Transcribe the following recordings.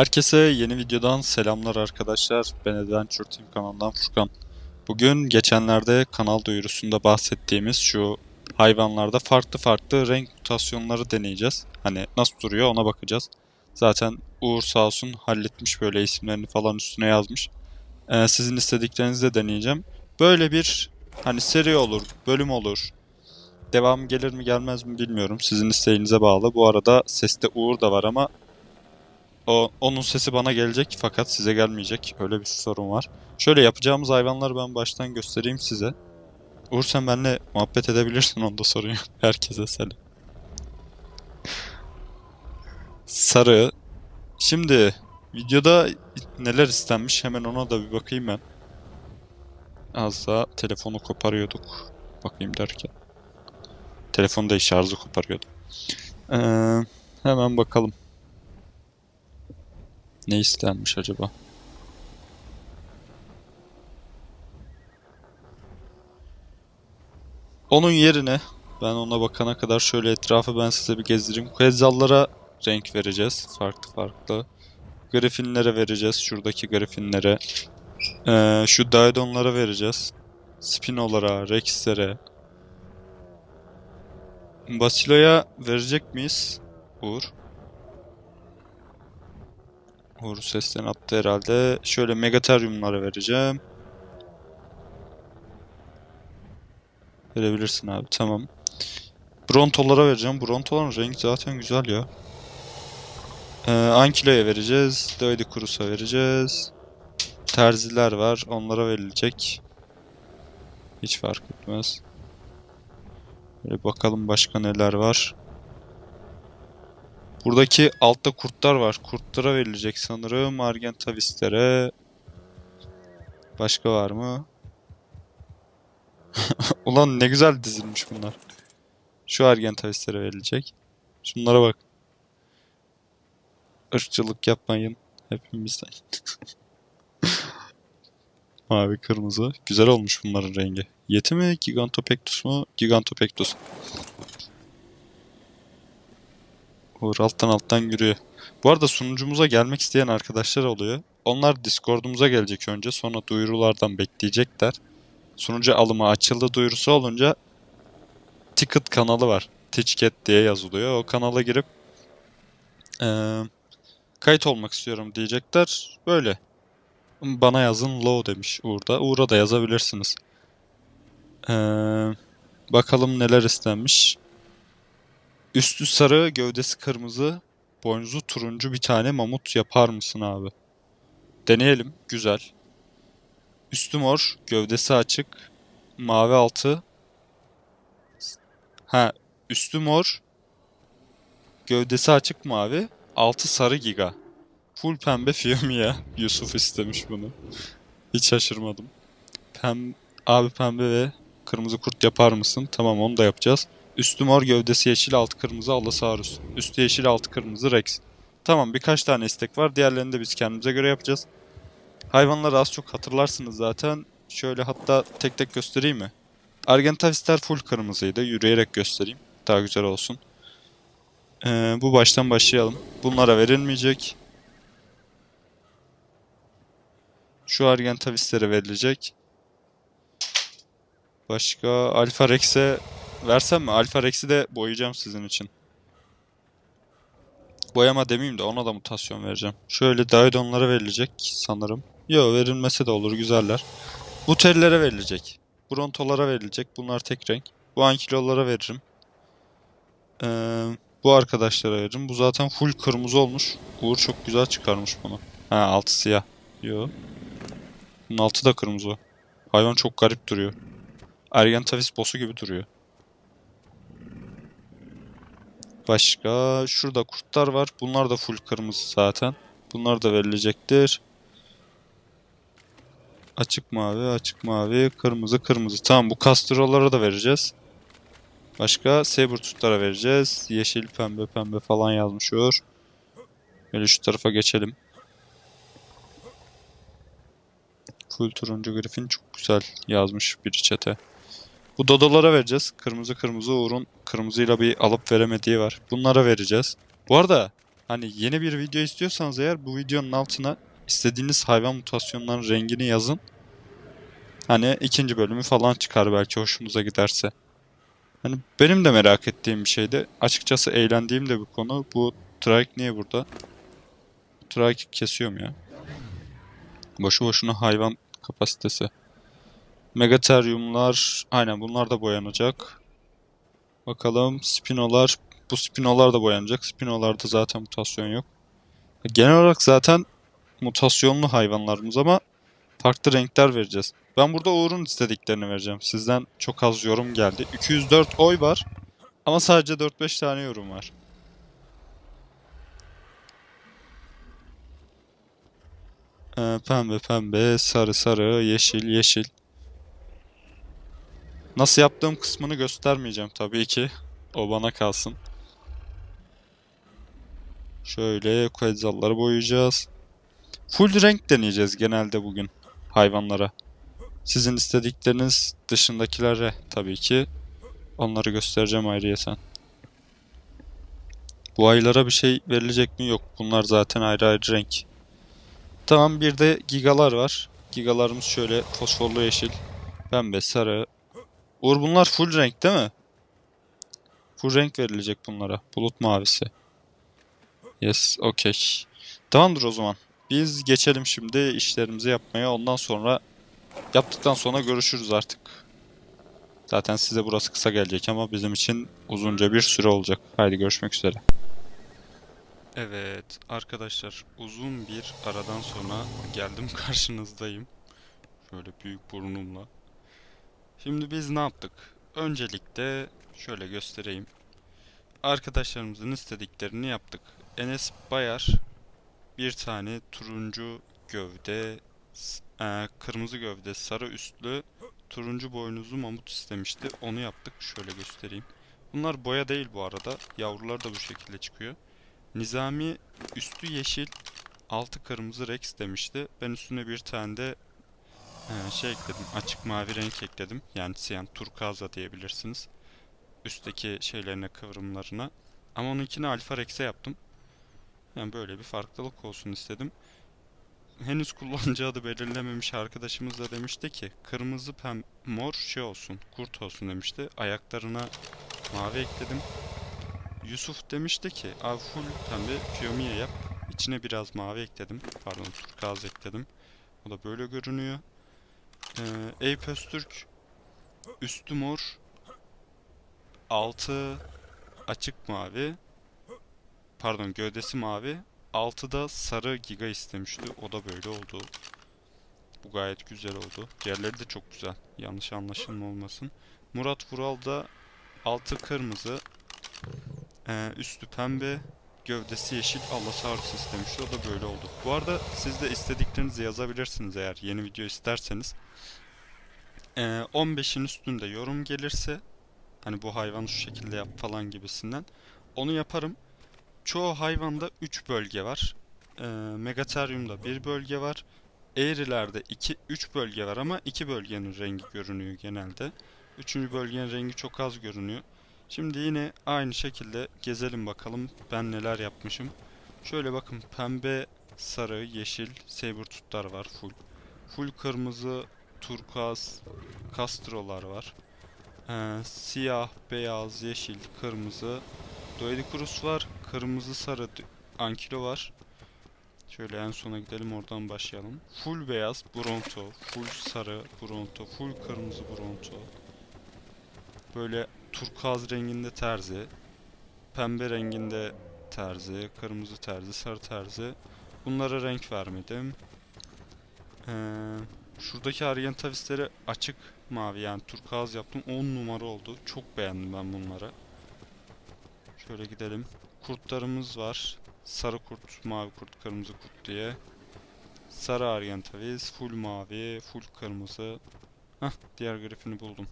Herkese yeni videodan selamlar arkadaşlar. Ben Adventure Team kanalından Furkan. Bugün geçenlerde kanal duyurusunda bahsettiğimiz şu hayvanlarda farklı farklı renk mutasyonları deneyeceğiz. Hani nasıl duruyor ona bakacağız. Zaten Uğur sağ olsun halletmiş böyle isimlerini falan üstüne yazmış. Ee, sizin istediklerinizi de deneyeceğim. Böyle bir hani seri olur, bölüm olur. Devam gelir mi gelmez mi bilmiyorum. Sizin isteğinize bağlı. Bu arada seste Uğur da var ama o, onun sesi bana gelecek fakat size gelmeyecek. Öyle bir sorun var. Şöyle yapacağımız hayvanları ben baştan göstereyim size. Uğur sen benimle muhabbet edebilirsin onda sorun yok. Herkese selam. Sarı. Şimdi videoda neler istenmiş hemen ona da bir bakayım ben. Az daha telefonu koparıyorduk. Bakayım derken. Telefonu da şarjı koparıyordum. Ee, hemen bakalım. Ne istenmiş acaba? Onun yerine ben ona bakana kadar şöyle etrafı ben size bir gezdireyim. Quetzal'lara renk vereceğiz. Farklı farklı. Griffinlere vereceğiz. Şuradaki Griffinlere. Ee, şu Daedon'lara vereceğiz. Spino'lara, Rex'lere. Basilo'ya verecek miyiz? Uğur. Uğur sesten attı herhalde. Şöyle Megatherium'lara vereceğim. Verebilirsin abi tamam. Brontolara vereceğim. Brontoların rengi zaten güzel ya. Ee, Ankylo'ya vereceğiz. Doedicurus'a vereceğiz. Terziler var. Onlara verilecek. Hiç fark etmez. Böyle bakalım başka neler var. Buradaki altta kurtlar var. Kurtlara verilecek sanırım. Argentavistlere. Başka var mı? Ulan ne güzel dizilmiş bunlar. Şu Argentavistlere verilecek. Şunlara bak. Irkçılık yapmayın. Hepimizden. Mavi kırmızı. Güzel olmuş bunların rengi. Yeti mi? Gigantopectus mu? Gigantopectus. Uğur alttan alttan yürüyor. Bu arada sunucumuza gelmek isteyen arkadaşlar oluyor. Onlar Discord'umuza gelecek önce. Sonra duyurulardan bekleyecekler. Sunucu alımı açıldı duyurusu olunca Ticket kanalı var. Ticket diye yazılıyor. O kanala girip eee, kayıt olmak istiyorum diyecekler. Böyle. Bana yazın low demiş Uğur'da. Uğur'a da yazabilirsiniz. Eee, bakalım neler istenmiş. Üstü sarı, gövdesi kırmızı, boynuzu turuncu bir tane mamut yapar mısın abi? Deneyelim. Güzel. Üstü mor, gövdesi açık, mavi altı. Ha, üstü mor, gövdesi açık mavi, altı sarı giga. Full pembe Fiyomiya. Yusuf istemiş bunu. Hiç şaşırmadım. Pem abi pembe ve kırmızı kurt yapar mısın? Tamam onu da yapacağız. Üstü mor gövdesi yeşil altı kırmızı Allosaurus. Üstü yeşil altı kırmızı Rex. Tamam birkaç tane istek var. Diğerlerini de biz kendimize göre yapacağız. Hayvanları az çok hatırlarsınız zaten. Şöyle hatta tek tek göstereyim mi? Argentavisler full kırmızıydı. Yürüyerek göstereyim. Daha güzel olsun. Ee, bu baştan başlayalım. Bunlara verilmeyecek. Şu Argentavislere verilecek. Başka Alpha Rex'e versem mi? Alpha Rex'i de boyayacağım sizin için. Boyama demeyeyim de ona da mutasyon vereceğim. Şöyle Daedon'lara verilecek sanırım. Yo verilmese de olur güzeller. Bu tellere verilecek. Brontolara verilecek. Bunlar tek renk. Bu Ankylolara veririm. Ee, bu arkadaşlara veririm. Bu zaten full kırmızı olmuş. Uğur çok güzel çıkarmış bunu. Ha altı siyah. Yo. Bunun altı da kırmızı. Hayvan çok garip duruyor. Argentavis boss'u gibi duruyor. Başka şurada kurtlar var. Bunlar da full kırmızı zaten. Bunlar da verilecektir. Açık mavi, açık mavi, kırmızı, kırmızı. Tamam bu kastrolara da vereceğiz. Başka sabertooth'lara vereceğiz. Yeşil, pembe, pembe falan yazmış Uğur. Böyle şu tarafa geçelim. Full turuncu griffin çok güzel yazmış bir çete. Bu dodolara vereceğiz. Kırmızı kırmızı Uğur'un kırmızıyla bir alıp veremediği var. Bunlara vereceğiz. Bu arada Hani yeni bir video istiyorsanız eğer bu videonun altına istediğiniz hayvan mutasyonlarının rengini yazın. Hani ikinci bölümü falan çıkar belki hoşumuza giderse. Hani benim de merak ettiğim bir şeydi. Açıkçası eğlendiğim de bir konu. Bu Trike niye burada? Trike kesiyorum ya. Boşu boşuna hayvan kapasitesi. Megatheriumlar aynen bunlar da boyanacak. Bakalım spinolar. Bu spinolar da boyanacak. Spinolarda zaten mutasyon yok. Genel olarak zaten mutasyonlu hayvanlarımız ama farklı renkler vereceğiz. Ben burada Uğur'un istediklerini vereceğim. Sizden çok az yorum geldi. 204 oy var ama sadece 4-5 tane yorum var. Ee, pembe pembe, sarı sarı, yeşil yeşil. Nasıl yaptığım kısmını göstermeyeceğim tabii ki. O bana kalsın. Şöyle Quetzal'ları boyayacağız. Full renk deneyeceğiz genelde bugün hayvanlara. Sizin istedikleriniz dışındakilere tabii ki. Onları göstereceğim ayrıyeten. Bu aylara bir şey verilecek mi? Yok. Bunlar zaten ayrı ayrı renk. Tamam bir de gigalar var. Gigalarımız şöyle fosforlu yeşil, pembe, sarı. Uğur bunlar full renk değil mi? Full renk verilecek bunlara. Bulut mavisi. Yes, okey. Tamamdır o zaman. Biz geçelim şimdi işlerimizi yapmaya. Ondan sonra yaptıktan sonra görüşürüz artık. Zaten size burası kısa gelecek ama bizim için uzunca bir süre olacak. Haydi görüşmek üzere. Evet arkadaşlar uzun bir aradan sonra geldim karşınızdayım. Şöyle büyük burnumla. Şimdi biz ne yaptık? Öncelikle şöyle göstereyim. Arkadaşlarımızın istediklerini yaptık. Enes Bayar bir tane turuncu gövde, eee, kırmızı gövde, sarı üstlü, turuncu boynuzlu mamut istemişti. Onu yaptık. Şöyle göstereyim. Bunlar boya değil bu arada. Yavrular da bu şekilde çıkıyor. Nizami üstü yeşil, altı kırmızı Rex demişti. Ben üstüne bir tane de eee, şey ekledim. Açık mavi renk ekledim. Yani siyan turkuaza diyebilirsiniz. Üstteki şeylerine kıvrımlarına. Ama onunkini alfa Rex'e yaptım. Yani böyle bir farklılık olsun istedim. Henüz kullanıcı adı belirlememiş arkadaşımız da demişti ki kırmızı pem mor şey olsun kurt olsun demişti. Ayaklarına mavi ekledim. Yusuf demişti ki abi full pembe Fiyomiye yap. İçine biraz mavi ekledim. Pardon turkuaz ekledim. O da böyle görünüyor. Ee, Eyüp Öztürk üstü mor altı açık mavi pardon gövdesi mavi altı da sarı giga istemişti. O da böyle oldu. Bu gayet güzel oldu. Diğerleri de çok güzel. Yanlış anlaşılma olmasın. Murat Vural da altı kırmızı ee, üstü pembe gövdesi yeşil Allosaurus istemişti. O da böyle oldu. Bu arada siz de istediklerinizi yazabilirsiniz eğer yeni video isterseniz. Ee, 15'in üstünde yorum gelirse hani bu hayvanı şu şekilde yap falan gibisinden onu yaparım. Çoğu hayvanda 3 bölge var. Ee, Megatherium'da 1 bölge var. Eğrilerde 2 3 bölge var ama 2 bölgenin rengi görünüyor genelde. Üçüncü bölgenin rengi çok az görünüyor. Şimdi yine aynı şekilde gezelim bakalım ben neler yapmışım. Şöyle bakın pembe, sarı, yeşil sabertooth'lar var full. Full kırmızı, turkuaz, kastrolar var. Ee, siyah, beyaz, yeşil, kırmızı, Doedicurus var. Kırmızı sarı ankilo var. Şöyle en sona gidelim oradan başlayalım. Full beyaz Bronto, full sarı Bronto, full kırmızı Bronto. Böyle turkuaz renginde terzi, pembe renginde terzi, kırmızı terzi, sarı terzi. Bunlara renk vermedim. Ee, şuradaki Argentavis'leri açık mavi yani turkuaz yaptım. 10 numara oldu. Çok beğendim ben bunları. Şöyle gidelim. Kurtlarımız var. Sarı kurt, mavi kurt, kırmızı kurt diye. Sarı Argentavis, full mavi, full kırmızı. Hah, diğer grifini buldum.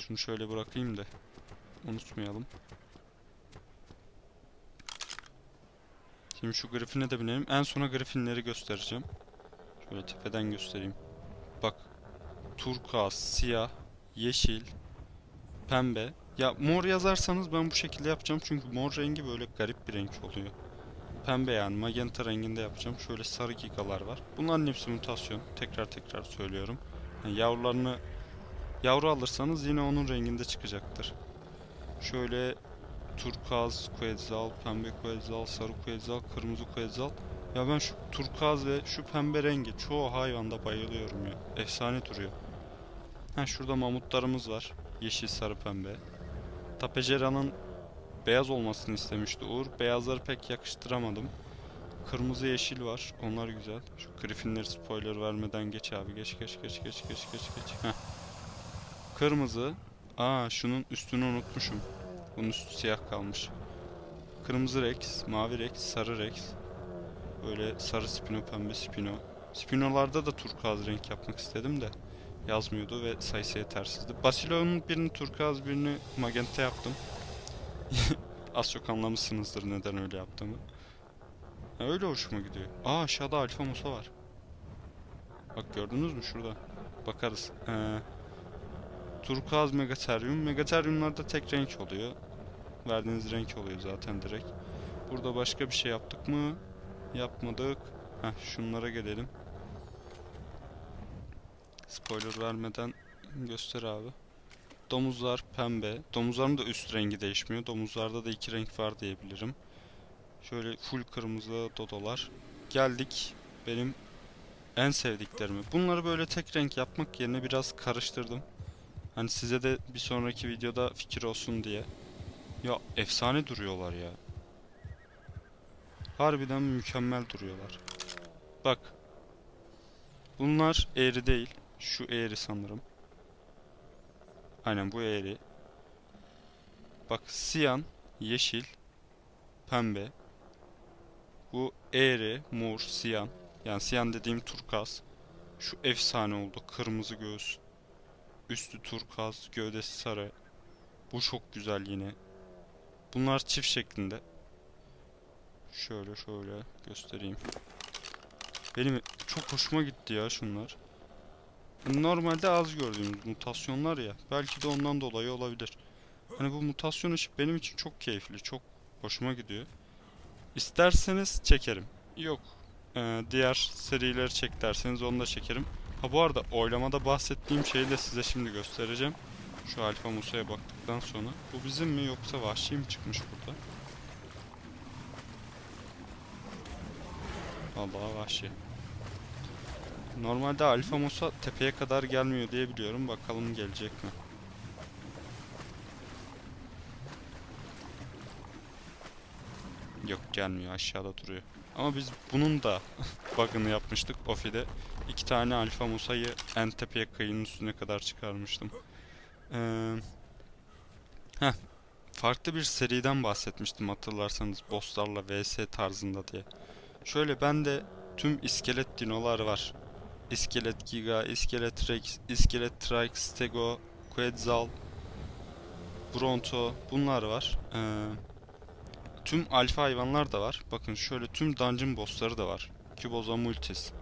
Şunu şöyle bırakayım da unutmayalım. Şimdi şu grifine de binelim. En sona grifinleri göstereceğim. Şöyle tepeden göstereyim. Bak. Turkuaz, siyah, yeşil, pembe. Ya mor yazarsanız ben bu şekilde yapacağım çünkü mor rengi böyle garip bir renk oluyor. pembe yani magenta renginde yapacağım. Şöyle sarı gigalar var. Bunların hepsi mutasyon. Tekrar tekrar söylüyorum. Yani yavrularını yavru alırsanız yine onun renginde çıkacaktır. Şöyle turkuaz quetzal, pembe quetzal, sarı quetzal, kırmızı quetzal. Ya ben şu turkuaz ve şu pembe rengi çoğu hayvanda bayılıyorum ya. Efsane duruyor. Ha şurada mamutlarımız var. Yeşil, sarı, pembe. Tapecera'nın beyaz olmasını istemişti Uğur. Beyazları pek yakıştıramadım. Kırmızı yeşil var. Onlar güzel. Şu Griffin'leri spoiler vermeden geç abi. Geç geç geç geç geç geç geç. Heh. Kırmızı. Aa şunun üstünü unutmuşum. Bunun üstü siyah kalmış. Kırmızı Rex, mavi Rex, sarı Rex. Böyle sarı spino, pembe spino. Spinolarda da turkuaz renk yapmak istedim de yazmıyordu ve sayısı yetersizdi. Basilo'nun birini turkuaz birini magenta yaptım. Az çok anlamışsınızdır neden öyle yaptığımı. Ya öyle hoşuma gidiyor. Aa aşağıda alfa musa var. Bak gördünüz mü şurada? Bakarız. Ee, turkuaz megaterium. Megateriumlarda tek renk oluyor. Verdiğiniz renk oluyor zaten direkt. Burada başka bir şey yaptık mı? Yapmadık. Heh şunlara gelelim. Spoiler vermeden göster abi. Domuzlar pembe. Domuzların da üst rengi değişmiyor. Domuzlarda da iki renk var diyebilirim. Şöyle full kırmızı dodolar. Geldik benim en sevdiklerimi. Bunları böyle tek renk yapmak yerine biraz karıştırdım. Hani size de bir sonraki videoda fikir olsun diye. Ya efsane duruyorlar ya. Harbiden mükemmel duruyorlar. Bak. Bunlar eğri değil. Şu eğri sanırım. Aynen bu eğri. Bak siyan, yeşil, pembe. Bu eğri, mor, siyan. Yani siyan dediğim turkaz. Şu efsane oldu. Kırmızı göğüs. Üstü turkaz, gövdesi sarı. Bu çok güzel yine. Bunlar çift şeklinde. Şöyle şöyle göstereyim. Benim çok hoşuma gitti ya şunlar. Normalde az gördüğümüz mutasyonlar ya. Belki de ondan dolayı olabilir. Hani bu mutasyon işi benim için çok keyifli. Çok hoşuma gidiyor. İsterseniz çekerim. Yok. Ee, diğer serileri çek derseniz onu da çekerim. Ha bu arada oylamada bahsettiğim şeyi de size şimdi göstereceğim. Şu Alfa Musa'ya baktıktan sonra. Bu bizim mi yoksa vahşi mi çıkmış burada? Vallahi vahşi. Normalde Alfa Musa tepeye kadar gelmiyor diye biliyorum. Bakalım gelecek mi? Yok gelmiyor aşağıda duruyor. Ama biz bunun da bug'ını yapmıştık Ofi'de. İki tane Alfa Musa'yı en tepeye kayının üstüne kadar çıkarmıştım. Ee, heh, farklı bir seriden bahsetmiştim hatırlarsanız bosslarla vs tarzında diye. Şöyle bende tüm iskelet dinolar var. İskelet Giga, İskelet Rex, İskelet Trike, Stego, Quetzal, Bronto bunlar var. Ee, tüm alfa hayvanlar da var. Bakın şöyle tüm dungeon bossları da var. Cuboza Multis.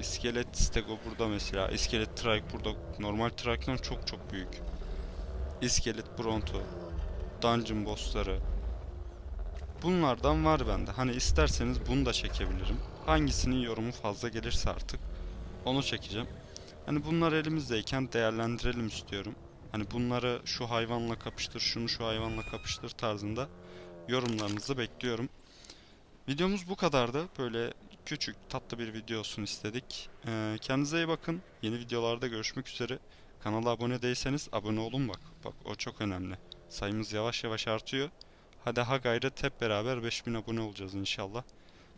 İskelet Stego burada mesela. İskelet Trike burada. Normal Trike'dan çok çok büyük. İskelet Bronto. Dungeon bossları. Bunlardan var bende. Hani isterseniz bunu da çekebilirim. Hangisinin yorumu fazla gelirse artık onu çekeceğim. Hani bunlar elimizdeyken değerlendirelim istiyorum. Hani bunları şu hayvanla kapıştır, şunu şu hayvanla kapıştır tarzında yorumlarınızı bekliyorum. Videomuz bu kadardı. Böyle küçük tatlı bir video istedik. Ee, kendinize iyi bakın. Yeni videolarda görüşmek üzere. Kanala abone değilseniz abone olun bak. Bak o çok önemli. Sayımız yavaş yavaş artıyor. Hadi ha gayret hep beraber 5000 abone olacağız inşallah.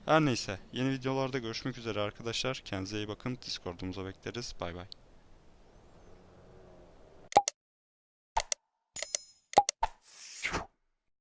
Her neyse yeni videolarda görüşmek üzere arkadaşlar. Kendinize iyi bakın. Discord'umuza bekleriz. Bay bay.